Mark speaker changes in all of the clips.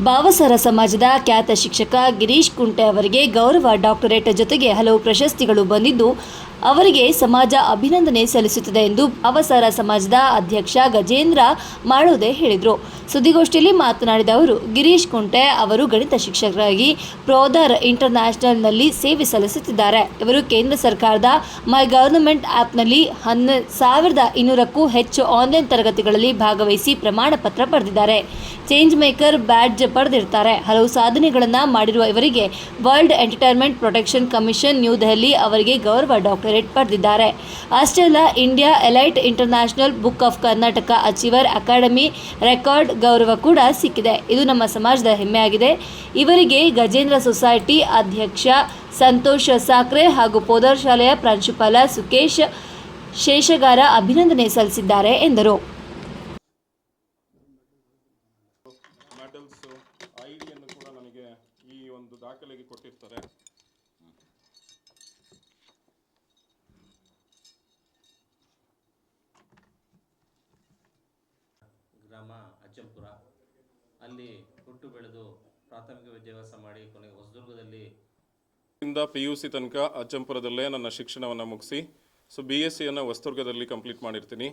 Speaker 1: ಭಾವಸಾರ ಸಮಾಜದ ಖ್ಯಾತ ಶಿಕ್ಷಕ ಗಿರೀಶ್ ಕುಂಟೆ ಅವರಿಗೆ ಗೌರವ ಡಾಕ್ಟರೇಟ್ ಜೊತೆಗೆ ಹಲವು ಪ್ರಶಸ್ತಿಗಳು ಬಂದಿದ್ದು ಅವರಿಗೆ ಸಮಾಜ ಅಭಿನಂದನೆ ಸಲ್ಲಿಸುತ್ತದೆ ಎಂದು ಅವಸರ ಸಮಾಜದ ಅಧ್ಯಕ್ಷ ಗಜೇಂದ್ರ ಮಾಡೋದೆ ಹೇಳಿದರು. ಸುದ್ದಿಗೋಷ್ಠಿಯಲ್ಲಿ ಮಾತನಾಡಿದ ಅವರು, ಗಿರೀಶ್ ಕುಂಟೆ ಅವರು ಗಣಿತ ಶಿಕ್ಷಕರಾಗಿ ಪ್ರೋದರ್ ಇಂಟರ್ನ್ಯಾಷನಲ್ನಲ್ಲಿ ಸೇವೆ ಸಲ್ಲಿಸುತ್ತಿದ್ದಾರೆ. ಇವರು ಕೇಂದ್ರ ಸರ್ಕಾರದ ಮೈ ಗವರ್ನಮೆಂಟ್ ಆ್ಯಪ್ನಲ್ಲಿ ಹನ್ನ ಸಾವಿರದ ಇನ್ನೂರಕ್ಕೂ ಹೆಚ್ಚು ಆನ್ಲೈನ್ ತರಗತಿಗಳಲ್ಲಿ ಭಾಗವಹಿಸಿ ಪ್ರಮಾಣ ಪತ್ರ ಪಡೆದಿದ್ದಾರೆ ಚೇಂಜ್ ಮೇಕರ್ ಬ್ಯಾಡ್ಜ್ ಪಡೆದಿರ್ತಾರೆ ಹಲವು ಸಾಧನೆಗಳನ್ನು ಮಾಡಿರುವ ಇವರಿಗೆ world entertainment protection commission New Delhi ಅವರಿಗೆ ಗೌರವ ಡಾಕ್ಟರೇಟ್ ಪಡೆದಿದ್ದಾರೆ. ಅಷ್ಟೇ ಅಲ್ಲ India, elite international, book of Karnataka achiever academy record ಗೌರವ ಕೂಡ ಸಿಕ್ಕಿದೆ. ಇದು ನಮ್ಮ ಸಮಾಜದ ಹೆಮ್ಮೆಯಾಗಿದೆ. ಇವರಿಗೆ ಗಜೇಂದ್ರ ಸೊಸೈಟಿ ಅಧ್ಯಕ್ಷ ಸಂತೋಷ್ ಸಾಕ್ರೆ ಹಾಗೂ ಪೋದರ್ ಶಾಲೆಯ ಪ್ರಾಂಶುಪಾಲ ಸುಕೇಶ್ ಶೇಷಗಾರ ಅಭಿನಂದನೆ ಸಲ್ಲಿಸಿದ್ದಾರೆ ಎಂದರು.
Speaker 2: ಮೆಡಲ್ಸು ಐ ಡಿಯನ್ನು ಕೂಡ ನನಗೆ ಈ ಒಂದು ದಾಖಲೆಗೆ ಕೊಟ್ಟಿರ್ತಾರೆ.
Speaker 3: ಗ್ರಾಮ ಅಜ್ಜಂಪುರ. ಅಲ್ಲಿ ಹುಟ್ಟು ಬೆಳೆದು ಪ್ರಾಥಮಿಕ ವಿದ್ಯಾಭ್ಯಾಸ ಮಾಡಿ ಕೊನೆಗೆ ಹೊಸದುರ್ಗದಲ್ಲಿ
Speaker 2: ಪಿ ಯು ಸಿ ತನಕ ಅಜ್ಜಂಪುರದಲ್ಲೇ ನನ್ನ ಶಿಕ್ಷಣವನ್ನು ಮುಗಿಸಿ, ಸೊ ಬಿ ಎಸ್ ಸಿಯನ್ನು ಹೊಸದುರ್ಗದಲ್ಲಿ ಕಂಪ್ಲೀಟ್ ಮಾಡಿರ್ತೀನಿ.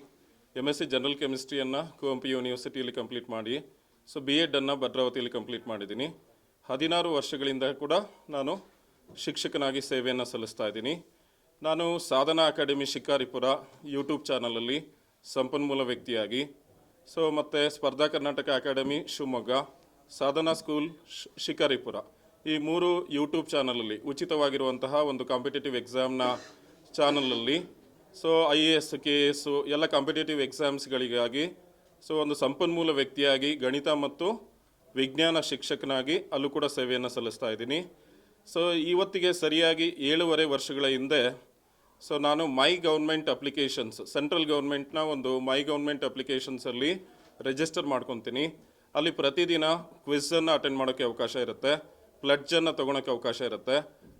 Speaker 2: ಎಂ ಎಸ್ ಸಿ ಜನರಲ್ ಕೆಮಿಸ್ಟ್ರಿಯನ್ನು ಕುವೆಂಪು ಯೂನಿವರ್ಸಿಟಿಯಲ್ಲಿ ಕಂಪ್ಲೀಟ್ ಮಾಡಿ, ಸೊ ಬಿ ಎಡನ್ನು ಭದ್ರಾವತಿಯಲ್ಲಿ ಕಂಪ್ಲೀಟ್ ಮಾಡಿದ್ದೀನಿ. ಹದಿನಾರು ವರ್ಷಗಳಿಂದ ಕೂಡ ನಾನು ಶಿಕ್ಷಕನಾಗಿ ಸೇವೆಯನ್ನು ಸಲ್ಲಿಸ್ತಾ ಇದ್ದೀನಿ. ನಾನು ಸಾಧನಾ ಅಕಾಡೆಮಿ ಶಿಕಾರಿಪುರ ಯೂಟ್ಯೂಬ್ ಚಾನಲಲ್ಲಿ ಸಂಪನ್ಮೂಲ ವ್ಯಕ್ತಿಯಾಗಿ ಸೊ ಮತ್ತು ಸ್ಪರ್ಧಾ ಕರ್ನಾಟಕ ಅಕಾಡೆಮಿ ಶಿವಮೊಗ್ಗ, ಸಾಧನಾ ಸ್ಕೂಲ್ ಶಿಕಾರಿಪುರ. ಈ ಮೂರು ಯೂಟ್ಯೂಬ್ ಚಾನಲಲ್ಲಿ ಉಚಿತವಾಗಿರುವಂತಹ ಒಂದು ಕಾಂಪಿಟೇಟಿವ್ ಎಕ್ಸಾಮ್ನ ಚಾನಲಲ್ಲಿ so I A S K S S ಎಲ್ಲ ಕಾಂಪಿಟೇಟಿವ್ ಎಕ್ಸಾಮ್ಸ್ಗಳಿಗಾಗಿ ಸೊ ಒಂದು ಸಂಪನ್ಮೂಲ ವ್ಯಕ್ತಿಯಾಗಿ, ಗಣಿತ ಮತ್ತು ವಿಜ್ಞಾನ ಶಿಕ್ಷಕನಾಗಿ ಅಲ್ಲೂ ಕೂಡ ಸೇವೆಯನ್ನು ಸಲ್ಲಿಸ್ತಾ ಇದ್ದೀನಿ. ಸೊ ಇವತ್ತಿಗೆ ಸರಿಯಾಗಿ ಏಳುವರೆ ವರ್ಷಗಳ ಹಿಂದೆ ಸೊ ನಾನು ಮೈ ಗೌರ್ಮೆಂಟ್ ಅಪ್ಲಿಕೇಶನ್ಸ್ ಸೆಂಟ್ರಲ್ ಗೌರ್ಮೆಂಟ್ನ ಒಂದು ಮೈ ಗೌರ್ಮೆಂಟ್ ಅಪ್ಲಿಕೇಶನ್ಸಲ್ಲಿ ರಿಜಿಸ್ಟರ್ ಮಾಡ್ಕೊತೀನಿ. ಅಲ್ಲಿ ಪ್ರತಿದಿನ ಕ್ವಿಝನ್ನು ಅಟೆಂಡ್ ಮಾಡೋಕ್ಕೆ ಅವಕಾಶ ಇರುತ್ತೆ. ಪ್ಲಡ್ಜನ್ನು ತೊಗೊಳಕ್ಕೆ ಅವಕಾಶ ಇರುತ್ತೆ.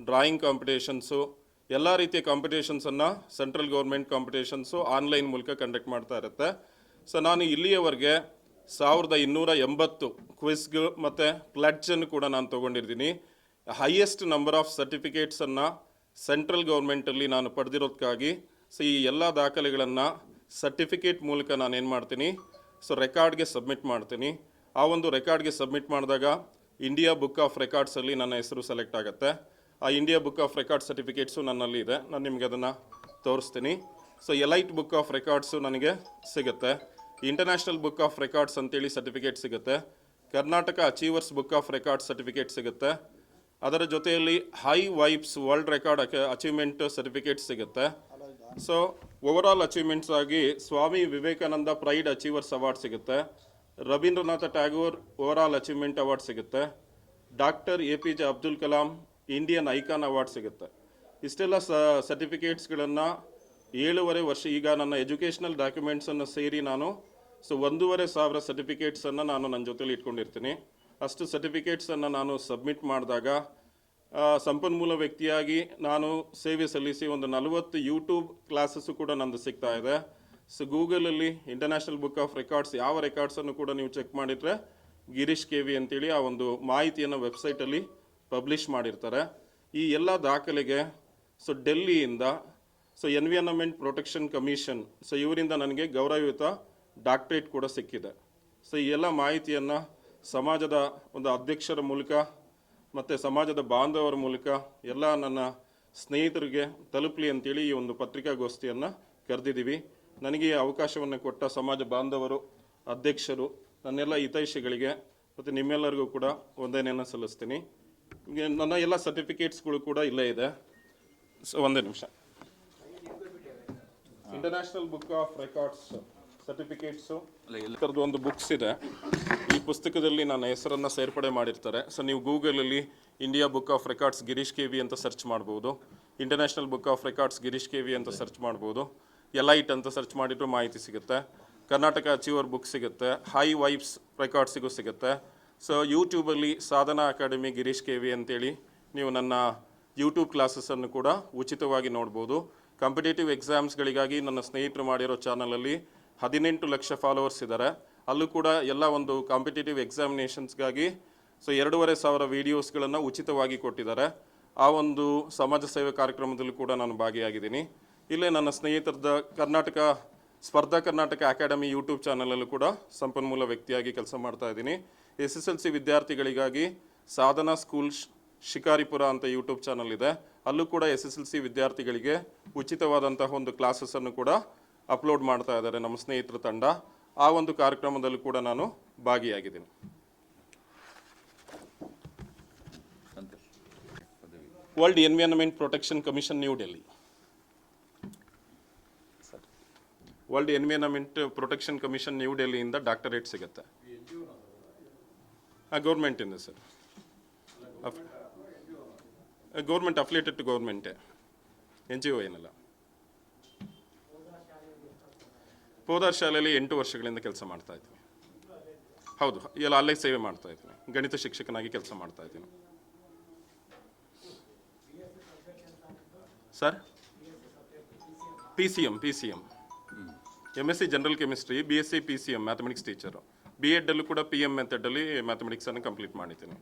Speaker 2: ಡ್ರಾಯಿಂಗ್ ಕಾಂಪಿಟೇಷನ್ಸು ಎಲ್ಲ ರೀತಿಯ ಕಾಂಪಿಟೇಷನ್ಸನ್ನು ಸೆಂಟ್ರಲ್ ಗೌರ್ಮೆಂಟ್ ಕಾಂಪಿಟೇಷನ್ಸು ಆನ್ಲೈನ್ ಮೂಲಕ ಕಂಡಕ್ಟ್ ಮಾಡ್ತಾ ಇರುತ್ತೆ. ಸೊ ನಾನು ಇಲ್ಲಿಯವರೆಗೆ ಸಾವಿರದ ಇನ್ನೂರ ಎಂಬತ್ತು ಕ್ವಿಸ್ಗಳು ಮತ್ತು ಪ್ಲಡ್ಜನ್ನು ಕೂಡ ನಾನು ತೊಗೊಂಡಿರ್ತೀನಿ. ಹೈಯೆಸ್ಟ್ ನಂಬರ್ ಆಫ್ ಸರ್ಟಿಫಿಕೇಟ್ಸನ್ನು ಸೆಂಟ್ರಲ್ ಗೌರ್ಮೆಂಟಲ್ಲಿ ನಾನು ಪಡೆದಿರೋದಕ್ಕಾಗಿ ಸೊ ಈ ಎಲ್ಲ ದಾಖಲೆಗಳನ್ನು ಸರ್ಟಿಫಿಕೇಟ್ ಮೂಲಕ ನಾನು ಏನು ಮಾಡ್ತೀನಿ? ಸೊ ರೆಕಾರ್ಡ್ಗೆ ಸಬ್ಮಿಟ್ ಮಾಡ್ತೀನಿ. ಆ ಒಂದು ರೆಕಾರ್ಡ್ಗೆ ಸಬ್ಮಿಟ್ ಮಾಡಿದಾಗ ಇಂಡಿಯಾ ಬುಕ್ ಆಫ್ ರೆಕಾರ್ಡ್ಸಲ್ಲಿ ನನ್ನ ಹೆಸರು ಸೆಲೆಕ್ಟ್ ಆಗುತ್ತೆ. ಆ India book of record certificates ನನ್ನಲ್ಲಿ ಇದೆ. ನಾನು ನಿಮಗೆ ಅದನ್ನು ತೋರಿಸ್ತೀನಿ. So elite book of records ನನಗೆ ಸಿಗುತ್ತೆ. ಇಂಟರ್ನ್ಯಾಷನಲ್ ಬುಕ್ ಆಫ್ ರೆಕಾರ್ಡ್ಸ್ ಅಂತೇಳಿ ಸರ್ಟಿಫಿಕೇಟ್ ಸಿಗುತ್ತೆ. Karnataka achievers book of records certificate ಸಿಗುತ್ತೆ. ಅದರ ಜೊತೆಯಲ್ಲಿ high vibes world record achievement certificate ಸಿಗುತ್ತೆ. ಸೊ ಓವರ್ ಅಚೀವ್ಮೆಂಟ್ಸ್ ಆಗಿ Swami Vivekananda pride achievers award ಸಿಗುತ್ತೆ. Rabindranath Tagore over all achievement award ಸಿಗುತ್ತೆ. Doctor A P J Abdul Kalam Indian icon award ಸಿಗುತ್ತೆ. ಇಷ್ಟೆಲ್ಲ ಸ ಸರ್ಟಿಫಿಕೇಟ್ಸ್ಗಳನ್ನು ಏಳುವರೆ ವರ್ಷ, ಈಗ ನನ್ನ ಎಜುಕೇಷನಲ್ ಡಾಕ್ಯುಮೆಂಟ್ಸನ್ನು ಸೇರಿ ನಾನು ಸೊ ಒಂದೂವರೆ ಸಾವಿರ ಸರ್ಟಿಫಿಕೇಟ್ಸನ್ನು ನಾನು ನನ್ನ ಜೊತೇಲಿ ಇಟ್ಕೊಂಡಿರ್ತೀನಿ. ಅಷ್ಟು ಸರ್ಟಿಫಿಕೇಟ್ಸನ್ನು ನಾನು ಸಬ್ಮಿಟ್ ಮಾಡಿದಾಗ ಸಂಪನ್ಮೂಲ ವ್ಯಕ್ತಿಯಾಗಿ ನಾನು ಸೇವೆ ಸಲ್ಲಿಸಿ ಒಂದು ನಲವತ್ತು ಯೂಟ್ಯೂಬ್ ಕ್ಲಾಸಸ್ಸು ಕೂಡ ನಂದು ಸಿಗ್ತಾ ಇದೆ. ಸೊ ಗೂಗಲಲ್ಲಿ ಇಂಟರ್ನ್ಯಾಷನಲ್ ಬುಕ್ ಆಫ್ ರೆಕಾರ್ಡ್ಸ್ ಯಾವ ರೆಕಾರ್ಡ್ಸನ್ನು ಕೂಡ ನೀವು ಚೆಕ್ ಮಾಡಿದರೆ ಗಿರೀಶ್ ಕೆ ವಿ ಅಂತೇಳಿ ಆ ಒಂದು ಮಾಹಿತಿಯನ್ನು ವೆಬ್ಸೈಟಲ್ಲಿ ಪಬ್ಲಿಷ್ ಮಾಡಿರ್ತಾರೆ. ಈ ಎಲ್ಲ ದಾಖಲೆಗೆ so ಡೆಲ್ಲಿಯಿಂದ so environment protection commission so ಇವರಿಂದ ನನಗೆ ಗೌರವಯುತ ಡಾಕ್ಟ್ರೇಟ್ ಕೂಡ ಸಿಕ್ಕಿದೆ. ಸೊ ಈ ಎಲ್ಲ ಮಾಹಿತಿಯನ್ನು ಸಮಾಜದ ಒಂದು ಅಧ್ಯಕ್ಷರ ಮೂಲಕ ಮತ್ತು ಸಮಾಜದ ಬಾಂಧವರ ಮೂಲಕ ಎಲ್ಲ ನನ್ನ ಸ್ನೇಹಿತರಿಗೆ ತಲುಪಲಿ ಅಂತೇಳಿ ಈ ಒಂದು ಪತ್ರಿಕಾಗೋಷ್ಠಿಯನ್ನು ಕರೆದಿದ್ದೀವಿ. ನನಗೆ ಈ ಅವಕಾಶವನ್ನು ಕೊಟ್ಟ ಸಮಾಜ ಬಾಂಧವರು ಅಧ್ಯಕ್ಷರು ನನ್ನೆಲ್ಲ ಹಿತೈಷಿಗಳಿಗೆ ಮತ್ತು ನಿಮ್ಮೆಲ್ಲರಿಗೂ ಕೂಡ ವಂದನೆಯನ್ನು ಸಲ್ಲಿಸ್ತೀನಿ. ನನ್ನ ಎಲ್ಲ ಸರ್ಟಿಫಿಕೇಟ್ಸ್ಗಳು ಕೂಡ ಇಲ್ಲೇ ಇದೆ. ಸೊ ಒಂದೇ ನಿಮಿಷ. International book of records certificates ಥರದ್ದು ಒಂದು ಬುಕ್ಸ್ ಇದೆ. ಈ ಪುಸ್ತಕದಲ್ಲಿ ನನ್ನ ಹೆಸರನ್ನು ಸೇರ್ಪಡೆ ಮಾಡಿರ್ತಾರೆ. ಸೊ ನೀವು ಗೂಗಲಲ್ಲಿ India book of records Girish K V ಅಂತ ಸರ್ಚ್ ಮಾಡ್ಬೋದು. International book of records Girish K V ಅಂತ ಸರ್ಚ್ ಮಾಡ್ಬೋದು. ಎಲೈಟ್ ಅಂತ ಸರ್ಚ್ ಮಾಡಿದ್ರು ಮಾಹಿತಿ ಸಿಗುತ್ತೆ. ಕರ್ನಾಟಕ ಅಚೀವರ್ ಬುಕ್ ಸಿಗುತ್ತೆ. ಹೈ ವೈಬ್ಸ್ ರೆಕಾರ್ಡ್ಸಿಗೂ ಸಿಗುತ್ತೆ. ಸೊ ಯೂಟ್ಯೂಬಲ್ಲಿ Sadhana academy Girish K V ಅಂತೇಳಿ ನೀವು ನನ್ನ ಯೂಟ್ಯೂಬ್ ಕ್ಲಾಸಸನ್ನು ಕೂಡ ಉಚಿತವಾಗಿ ನೋಡ್ಬೋದು. ಕಾಂಪಿಟೇಟಿವ್ ಎಕ್ಸಾಮ್ಸ್ಗಳಿಗಾಗಿ ನನ್ನ ಸ್ನೇಹಿತರು ಮಾಡಿರೋ ಚಾನಲಲ್ಲಿ ಹದಿನೆಂಟು ಲಕ್ಷ ಫಾಲೋವರ್ಸ್ ಇದ್ದಾರೆ. ಅಲ್ಲೂ ಕೂಡ ಎಲ್ಲ ಒಂದು ಕಾಂಪಿಟೇಟಿವ್ ಎಕ್ಸಾಮಿನೇಷನ್ಸ್ಗಾಗಿ ಸೊ ಎರಡೂವರೆ ಸಾವಿರ ವೀಡಿಯೋಸ್ಗಳನ್ನು ಉಚಿತವಾಗಿ ಕೊಟ್ಟಿದ್ದಾರೆ. ಆ ಒಂದು ಸಮಾಜ ಸೇವೆ ಕಾರ್ಯಕ್ರಮದಲ್ಲೂ ಕೂಡ ನಾನು ಭಾಗಿಯಾಗಿದ್ದೀನಿ. ಇಲ್ಲೇ ನನ್ನ ಸ್ನೇಹಿತರದ ಕರ್ನಾಟಕ, ಸ್ಪರ್ಧಾ ಕರ್ನಾಟಕ ಅಕಾಡೆಮಿ ಯೂಟ್ಯೂಬ್ ಚಾನಲಲ್ಲೂ ಕೂಡ ಸಂಪನ್ಮೂಲ ವ್ಯಕ್ತಿಯಾಗಿ ಕೆಲಸ ಮಾಡ್ತಾ ಇದ್ದೀನಿ. ಎಸ್ ಎಸ್ ಎಲ್ ಸಿ ವಿದ್ಯಾರ್ಥಿಗಳಿಗಾಗಿ ಸಾಧನಾ ಸ್ಕೂಲ್ ಶಿಕಾರಿಪುರ ಅಂತ ಯೂಟ್ಯೂಬ್ ಚಾನಲ್ ಇದೆ. ಅಲ್ಲೂ ಕೂಡ ಎಸ್ ಎಸ್ ಎಲ್ ಸಿ ವಿದ್ಯಾರ್ಥಿಗಳಿಗೆ ಉಚಿತವಾದಂತಹ ಒಂದು ಕ್ಲಾಸಸ್ಸನ್ನು ಕೂಡ ಅಪ್ಲೋಡ್ ಮಾಡ್ತಾ ಇದ್ದಾರೆ ನಮ್ಮ ಸ್ನೇಹಿತರ ತಂಡ. ಆ ಒಂದು ಕಾರ್ಯಕ್ರಮದಲ್ಲೂ ಕೂಡ ನಾನು ಭಾಗಿಯಾಗಿದ್ದೀನಿ. World environment protection commission New Delhi world environment protection commission new ಡೆಲ್ಲಿಯಿಂದ doctorate ಸಿಗುತ್ತೆ. ಗೌರ್ಮೆಂಟಿಂದ ಸರ್ ಗೌರ್ಮೆಂಟ್ ಅಫ್ಲೇಟೆಡ್ ಗೌರ್ಮೆಂಟೇ ಎನ್ ಜಿ ಒ ಏನಲ್ಲ. ಹೋದಾರ್ ಶಾಲೆಯಲ್ಲಿ ಎಂಟು ವರ್ಷಗಳಿಂದ ಕೆಲಸ ಮಾಡ್ತಾ ಇದ್ದೀನಿ. ಹೌದು ಎಲ್ಲ ಅಲ್ಲೇ ಸೇವೆ ಮಾಡ್ತಾ ಇದ್ದೀನಿ. ಗಣಿತ ಶಿಕ್ಷಕನಾಗಿ ಕೆಲಸ ಮಾಡ್ತಾ ಇದ್ದೀನಿ. Sir? P C M P C M M S C general chemistry B S C P C M mathematics teacher B ಎಡಲ್ಲೂ ಕೂಡ ಪಿ ಎಂ ಮೆಥಡಲ್ಲಿ ಮ್ಯಾಥಮೆಟಿಕ್ಸನ್ನು ಕಂಪ್ಲೀಟ್ ಮಾಡಿದ್ದೀನಿ.